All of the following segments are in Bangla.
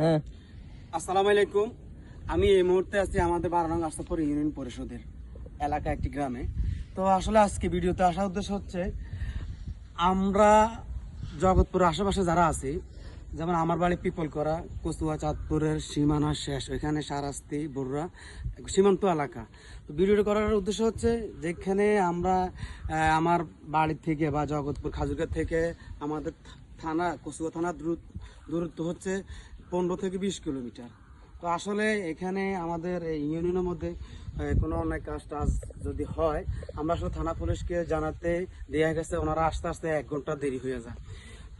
হ্যাঁ। আসসালামু আলাইকুম। আমি এই মুহূর্তে আছি আমাদের বারানং আশাপুর ইউনিয়ন পরিষদের এলাকা একটি গ্রামে। তো আসলে আজকে ভিডিওতে আসার উদ্দেশ্য হচ্ছে, আমরা জগৎপুর আশেপাশে যারা আছি, যেমন আমার বাড়ি পিপল করা কচুয়া, চাঁদপুরের সীমানা শেষ, ওইখানে সারাস্তি বড়ুয়া সীমান্ত এলাকা। তো ভিডিওটি করার উদ্দেশ্য হচ্ছে, যেখানে আমরা আমার বাড়ি থেকে বা জগৎপুর খাজুরঘাট থেকে আমাদের থানা, কচুয়া থানার দূরত্ব হচ্ছে পনেরো থেকে বিশ কিলোমিটার। তো আসলে এখানে আমাদের এই ইউনিয়নের মধ্যে কোনো অনেক কাজ টাজ যদি হয়, আমরা আসলে থানা পুলিশকে জানাতে দেওয়া গেছে, ওনারা আস্তে আস্তে এক ঘণ্টা দেরি হয়ে যায়।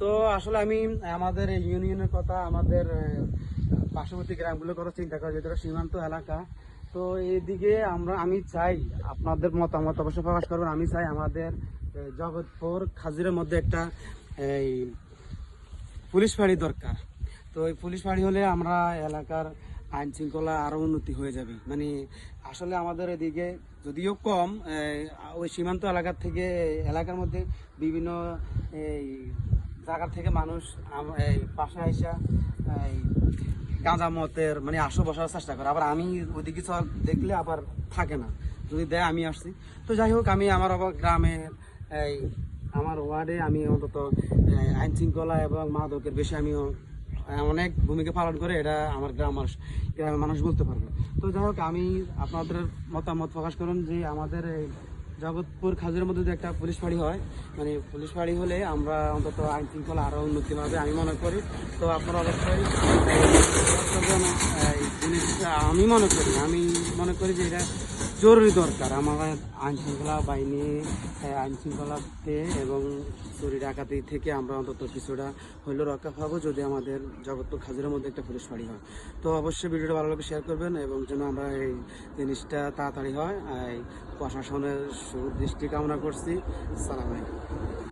তো আসলে আমি, আমাদের ইউনিয়নের কথা, আমাদের পার্শ্ববর্তী গ্রামগুলোর কথা চিন্তা করি যেটা সীমান্ত এলাকা, তো এদিকে আমরা, আমি চাই, আপনাদের মতামত অবশ্যই প্রকাশ করবেন। আমি চাই আমাদের জগৎপুর, খাজিরের মধ্যে একটা, এই, পুলিশ ফাঁড়ি দরকার। তো এই পুলিশ ফাঁড়ি হলে আমরা এলাকার আইন শৃঙ্খলা আরও উন্নতি হয়ে যাবে। মানে আসলে আমাদের এদিকে যদিও কম ওই সীমান্ত এলাকার থেকে এলাকার মধ্যে বিভিন্ন এই জায়গা থেকে মানুষ এই পাশে আইসা এই গাঁজা মতের মানে আসো বসার চেষ্টা করে। আবার আমি ওদিকে চল দেখলে আবার থাকে না। যদি দেয় আমি আসছি। তো যাই হোক আমি আমার আবার গ্রামের এই আমার ওয়ার্ডে আমি অন্তত আইন শৃঙ্খলা এবং মাদকের বেশি আহ, অনেক ভূমিকা পালন করে, এটা আমার গ্রাম মানুষ, গ্রামের মানুষ বলতে পারবে। তো যাই হোক, আমি আপনাদের মতামত প্রকাশ করুন যে আমাদের এই জগৎপুর খাজুরের মধ্যে যদি একটা পুলিশ ফাঁড়ি হয় মানে পুলিশ ফাঁড়ি হলে আমরা অন্তত আইন শৃঙ্খলা আরও উন্নতি হবে, আমি মনে করি। তো আপনারা অবশ্যই আমি মনে করি, আমি মনে করি যে এটা জরুরি দরকার। আমাদের আইন শৃঙ্খলা বাহিনী এই আইন শৃঙ্খলাতে এবং চুরি ডাকাতি থেকে আমরা অন্তত কিছুটা হইলেও রক্ষা পাবো যদি আমাদের জগৎপুর খাজুরের মধ্যে একটা পুলিশ ফাঁড়ি হয়। তো অবশ্যই ভিডিওটা ভালো লাগে শেয়ার করবেন এবং যেন আমরা এই জিনিসটা তাড়াতাড়ি হয়। প্রশাসনের সুদৃষ্টি কামনা করছি। সালাম আলাইকুম।